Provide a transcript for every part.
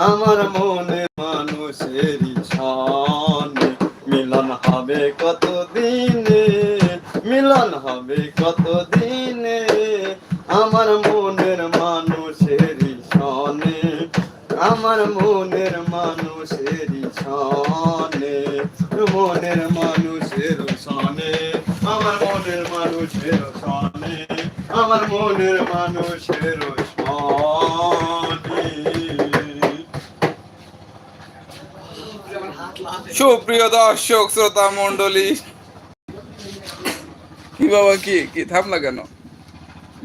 আমার মনে মানুষের সনে মিলন হবে কত দিনে মিলন হবে কত দিনে আমার মনের মানুষের সনে আমার মনের মানুষের সনে মনের মানুষের সনে আমার মনের মানুষের সনে আমার মনের মানুষের সুপ্রিয় দর্শক শ্রোতা মন্ডলী কি বাবা কি কি থামলা কেন?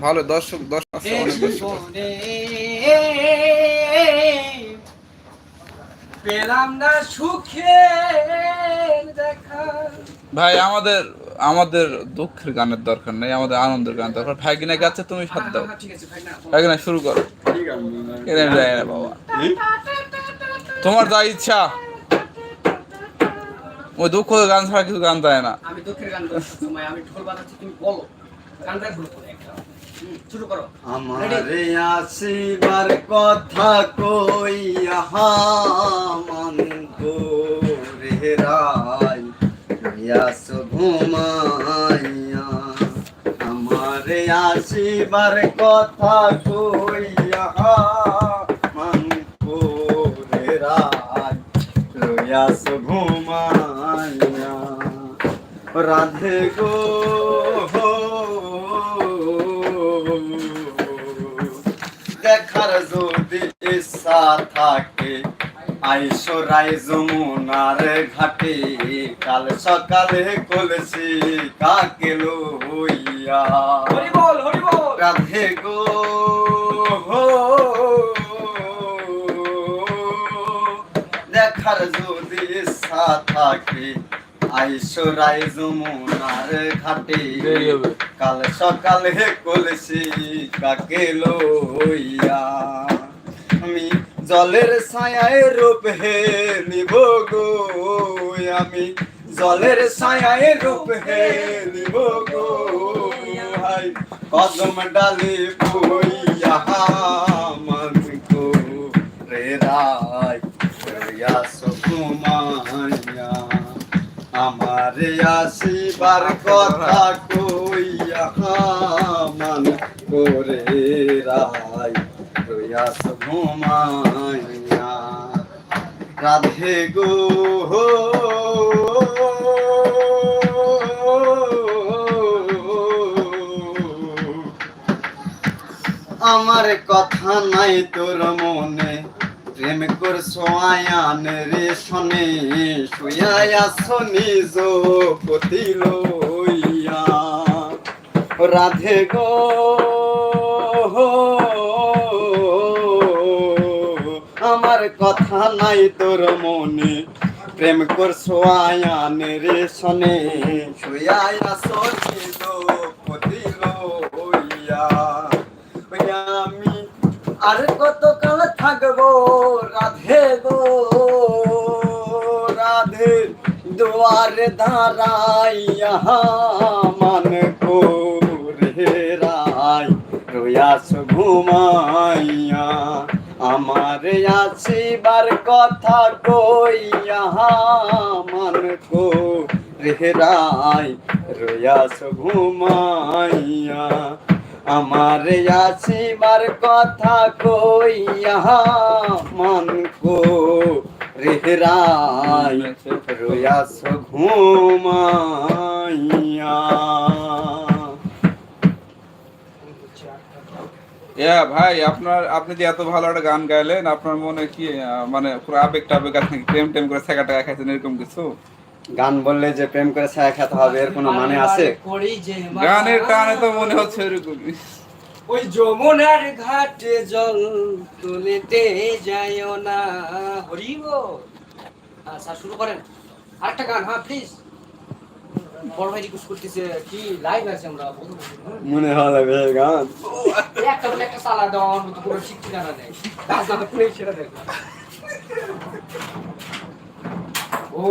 ভালো দর্শক দর্শক আছে, অনেক দর্শক পেলাম না সুখের দেখা। ভাই আমাদের আমাদের দুঃখের গানের দরকার নেই আমাদের আনন্দের গান দরকার ভাই কিনা গাচ্ছে তুমি সাথ দাও। হ্যাঁ, ঠিক আছে ভাই না ভাই কিনা শুরু করো। বাবা। তোমার যা ইচ্ছা ওই দুঃখ গান ছাড়া কিছু গান দেয় না। আমি দুঃখের গান সময় আমি ঢোল বাজাচ্ছি তুমি বলো। গানটা শুরু করো একটা। শুরু করো। আমারে আসিবার কথা কইয়া মন রে রাই ইয়াস ঘুমাইয়া। আমারে আসিবার কথা কইয়া মন রে রাই ইয়াস ঘুমাইয়া। রাধে গো দেখার যদি ইচ্ছা থাকে আইসরাই যমুনার ঘাটে। কাল সকালে কলসি কাকে লইয়া রাধে গো দেখার যদি ইচ্ছা থাকে আইসরাই যমুনার ঘাটে। কাল সকালে কলসি কাকে লইয়া? আমি জলের ছায়ায় রূপ হে নিব গো আমি জলের ছায়ায় রূপ হে নিব গো। হাই কদম ডালি বইয়া আমার আসিবার কথা কইয়া মন করে রাই রয়াস ঘুমাইয়া রাধে গো আমার কথা নাই তোর মনে। প্রেম করছ আয়ান রে শনে শুয়ায়া নিজ পতি লইয়া রাধে গো, আমার কথা নাই তোর মনে। প্রেম করছ আয়ান রে শনে শুয়ায়া নিজ আর কত কাল থাকব? রাধে গো, রাধে দুয়ারে দাঁড়াইয়া মান কো রে রাই রয়াস ঘুমাইয়া, আমার আসিবার কথা কইয়া মান কো রে রাই রয়াস ঘুমাইয়া আমার আসিবার কথা কইয়া মন কো রেহরাই রয়াস ঘুমাইয়া। ইয়া ভাই, আপনার, আপনি যে এত ভালো একটা গান গাইলেন, আপনার মনে কি মানে পুরো আবেগ টাবেগ আছে নাকি? প্রেম টেম করে ছেঁকা টাকা খাইছেন, এরকম কিছু? গান বললে যে প্রেম করে ছায়া খেতে হবে এর কোনো মানে আছে? করি যে গানের টানে তো মনে হচ্ছে এরকমই। ওই যমুনার ঘাটে জল তুলিতে যায় না। হরিব আচ্ছা শুরু করেন। আরেকটা গান হ্যাঁ প্লিজ বড় ভাই রিকোয়েস্ট করতেছে কি লাইভ আছে আমরা? মনে হবে গান। একটা বলে একটা সালা দেওয়ার মতো পুরো ঠিক ঠিকানা নেই। রাজনাথ পুনে সেটা দেখ ও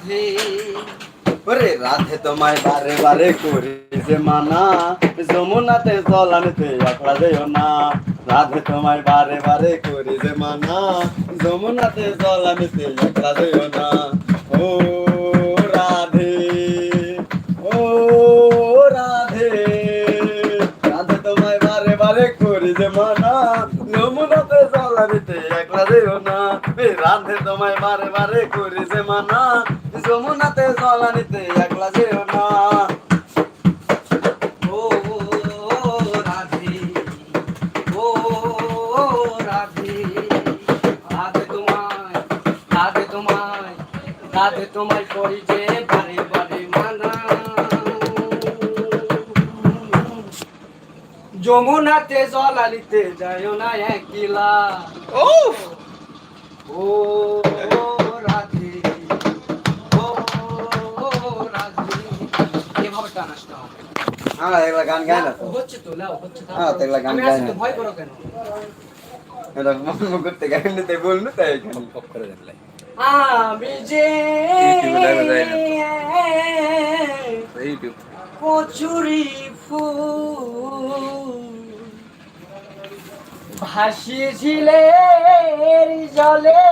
রাধে। ওরে রাধে তোমায় বারে বারে করি যে মানা, যমুনাতে জল আনতে একলা যেও না। রাধে তোমায় বারে বারে করি যে মানা, যমুনাতে জল আনতে একলা যেও না। ও রাধে ও রাধে রাধে তোমায় বারে বারে করি যে মানা, যমুনাতে জল আনতে একলা যেও না। রাধে তোমায় বারে বারে করি যে মানা যমুনাতে জল আনিতে একলা যেও না। ও রাধে। ও রাধে। রাধে তোমায় রাধে তোমায় রাধে তোমায় করি যে বারে বারে মানা যমুনাতে জল আলিতে যায় না একলা। উফ! ও হ্যাঁ এগুলা গান গায় না তো। হচ্ছে তো লাও হচ্ছে হ্যাঁ, তো এগুলা গান আমি গায় না। ভয় করো কেন? এটা মন করতে গায় নিতে বলনু তাই এখানে। আমি যে ইউটিউব কচুরি ফুল ভাসিয়েছিলে জলে।